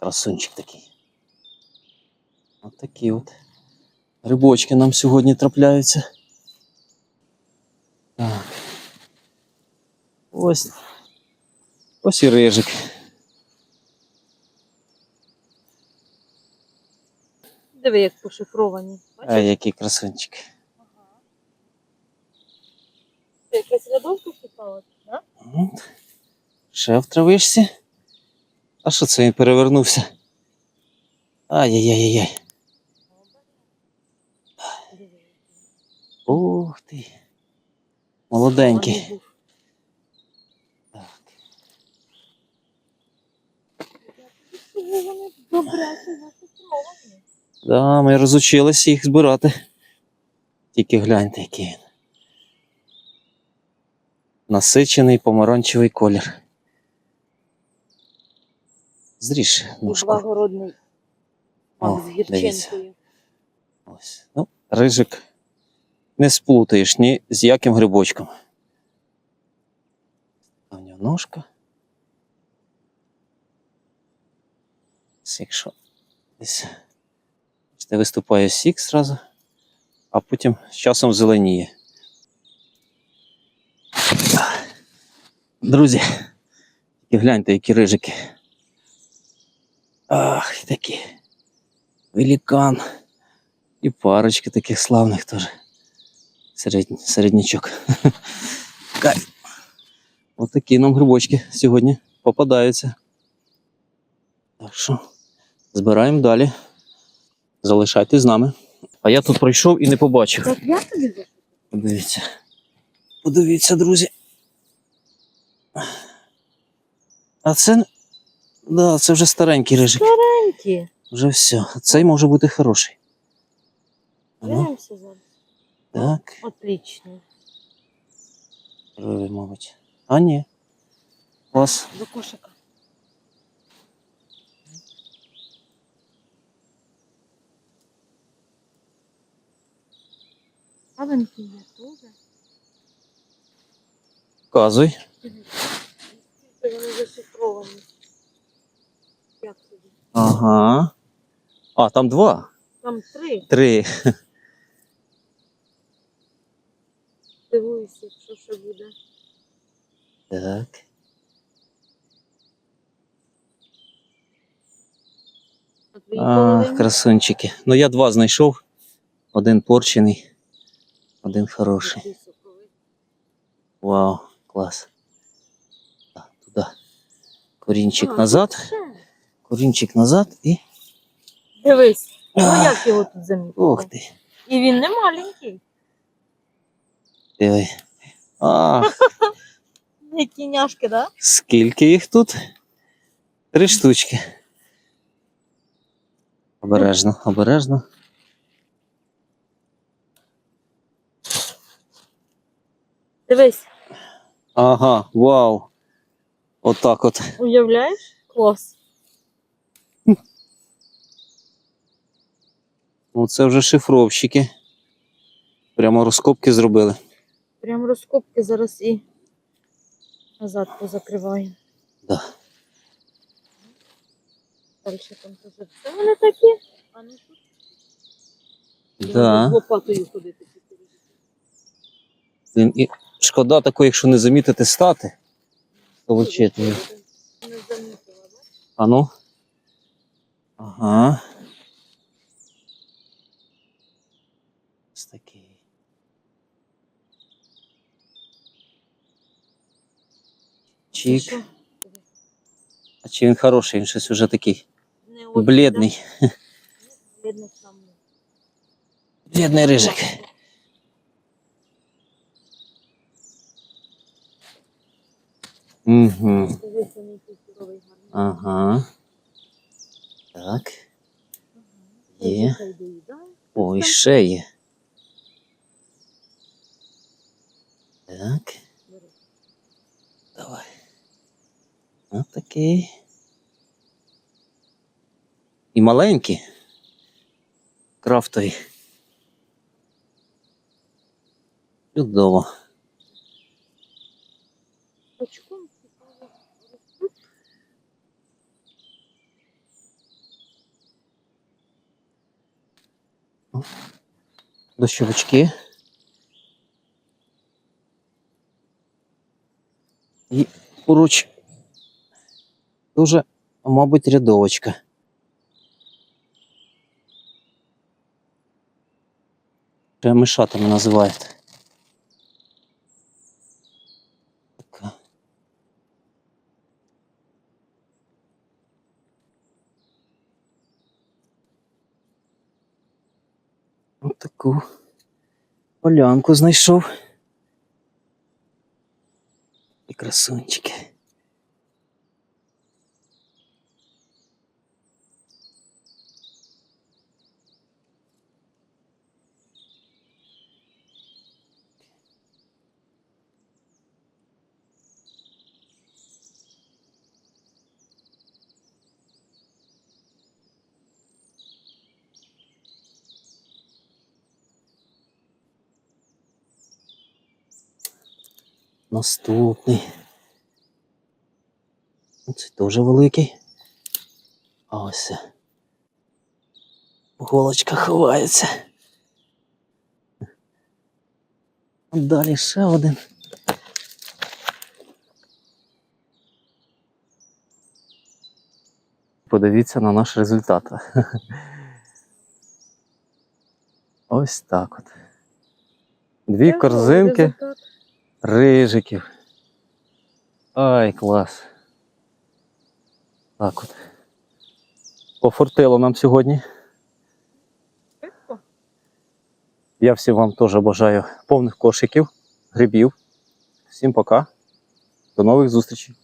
Красунчик такий. От такі от грибочки нам сьогодні трапляються. Так. Ось. Ось і рижик. Диви, як пошифровані. А який красунчик. Це якась рядовка да? От. Ще в травишці. А що це він перевернувся? Ай-яй-яй-яй. Ух ти. Молоденький. Зашифровані? Да, ми розучилися їх збирати. Тільки гляньте, який він. Насичений помаранчевий колір. Зріж ножку. благородний О, з гірчинкою. Ось. Ну, рижик не сплутаєш ні з яким грибочком. А в нього ножка. Якщо десь виступає сік зразу, а потім з часом зеленіє. Друзі, гляньте, які рижики. Ах, такі. Великан. І парочки таких славних теж. Середній, середнячок. Кайф. Ось такі нам грибочки сьогодні попадаються. Так що збираємо далі. Залишайтесь з нами. А я тут пройшов і не побачив. Подивіться. Подивіться, друзі. А це. Да, це вже старенький рижик. Старенькі. Вже все. Цей може бути хороший. Ну, Дивимося зараз. так. Отлично. Рве, мабуть. А ні. Клас. До кошика. Маленький є теж. Показуй. Це вони зашифровані. Ага. А, там два. Там три. Три. Дивуюся, що ще буде. Так. А красунчики. Ну я два знайшов. Один порчений, один хороший. Вау, клас. Так, туди. Корінчик назад. Корінчик назад і. Дивись. Ну як його тут замітити? Ух ти. І він не маленький. Диви. Ах, Не тіняшки, да? скільки їх тут? Три штучки. Обережно, обережно. Дивись, Ага, вау. Отак от. уявляєш? Клас. Ну, це вже шифровщики. Прямо розкопки зробили. Прям розкопки зараз і назад позакриваємо. Да. Далі там теж все вони такі. А ну тут з Да. лопатою ходити. Блін, і шкода такої, якщо не замітити стати. Не замітила, да? А ну. Ага. Ось такий. Чик. Що? А чи він хороший, він щось уже такий Не от, блідний. да? Блідний сам. Блідний рижик. Угу. Дивись, вони який здоровий гарний. Ага. Так. Є. О, і ще є. Так. Давай. Ось такий. І маленький. Крафтовий. Чудово. Дощовички. І поруч дуже, мабуть, рядовочка. Мишатами називають. Таку полянку знайшов. І красунчики. Наступний. Це дуже великий. А ось. Голочка ховається. Далі ще один. Подивіться на наш результат. Ось так от. Дві корзинки. Рижиків. Ай, клас. Так от. Пофортило нам сьогодні. Я всім вам теж бажаю повних кошиків, грибів. Всім пока. До нових зустрічей.